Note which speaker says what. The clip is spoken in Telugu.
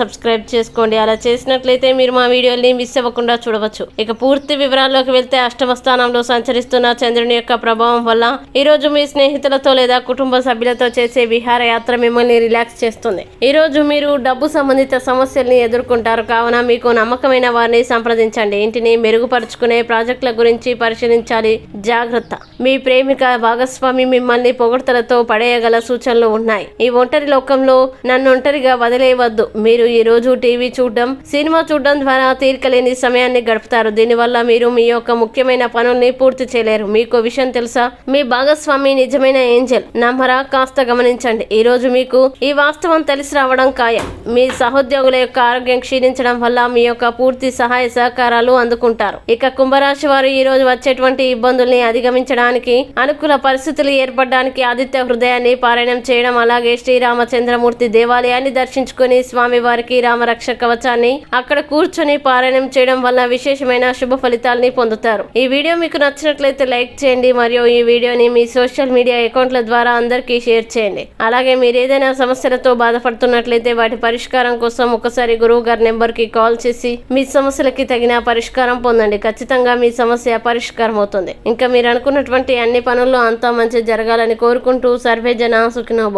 Speaker 1: సబ్స్క్రైబ్ చేసుకోండి. అలా చేసినట్లయితే మీరు మా వీడియోని మిస్ అవ్వకుండా చూడవచ్చు. ఇక పూర్తి వివరాల్లోకి వెళ్తే అష్టమ స్థానంలో సంచరిస్తున్న చంద్రుని యొక్క ప్రభావం వల్ల ఈ రోజు మీ స్నేహితులతో లేదా కుటుంబ సభ్యులతో చేసే విహారయాత్ర మిమ్మల్ని రిలాక్స్ చేస్తుంది. ఈ రోజు మీరు డబ్బు సంబంధిత సమస్యల్ని ఎదుర్కొంటారు. కావున మీకు నమ్మకమైన వారిని సంప్రదించండి. ఇంటిని మెరుగుపరుచుకునే ప్రాజెక్టుల గురించి పరిశీలించాలి. జాగ్రత్త. మీ ప్రేమిక భాగస్వామి మిమ్మల్ని పొగడ్తలతో పడేయగల సూచనలు ఉన్నాయి. ఈ ఒంటరి లోకంలో నన్ను ఒంటరిగా వదిలేయవద్దు. మీరు ఈ రోజు టీవీ చూడడం సినిమా చూడడం ద్వారా తీరికలేని సమయాన్ని గడుపుతారు. దీనివల్ల మీరు మీ యొక్క ముఖ్యమైన పనుల్ని పూర్తి చేయలేరు. మీకు విషయం తెలుసా? మీ భాగస్వామి నిజమైన ఏంజల్. నమ్మరా? కాస్త గమనించండి. ఈ రోజు మీకు ఈ వాస్తవం తెలిసి రావడం ఖాయం. మీ సహోద్యోగుల యొక్క ఆరోగ్యం క్షీణించడం వల్ల మీ యొక్క పూర్తి సహాయ సహకారాలు అందుకుంటారు. ఇక కుంభరాశి వారు ఈ రోజు వచ్చేటువంటి ఇబ్బందుల్ని అధిగమించడానికి అనుకూల పరిస్థితులు ఏర్పడడానికి ఆదిత్య హృదయాన్ని పారాయణం చేయడం అలాగే శ్రీరామచంద్రమూర్తి దేవాలయాన్ని దర్శించుకుని స్వామివారి వారికి రామరక్ష కవచాన్ని అక్కడ కూర్చొని పారాయణం చేయడం వల్ల విశేషమైన శుభ ఫలితాల్ని పొందుతారు. ఈ వీడియో మీకు నచ్చినట్లయితే లైక్ చేయండి మరియు ఈ వీడియోని మీ సోషల్ మీడియా అకౌంట్ల ద్వారా అందరికీ షేర్ చేయండి. అలాగే మీరు ఏదైనా సమస్యలతో బాధపడుతున్నట్లయితే వాటి పరిష్కారం కోసం ఒకసారి గురువు గారి నెంబర్కి కాల్ చేసి మీ సమస్యలకి తగిన పరిష్కారం పొందండి. ఖచ్చితంగా మీ సమస్య పరిష్కారం అవుతుంది. ఇంకా మీరు అనుకున్నటువంటి అన్ని పనుల్లో అంతా మంచి జరగాలని కోరుకుంటూ సర్వే జన సుఖినో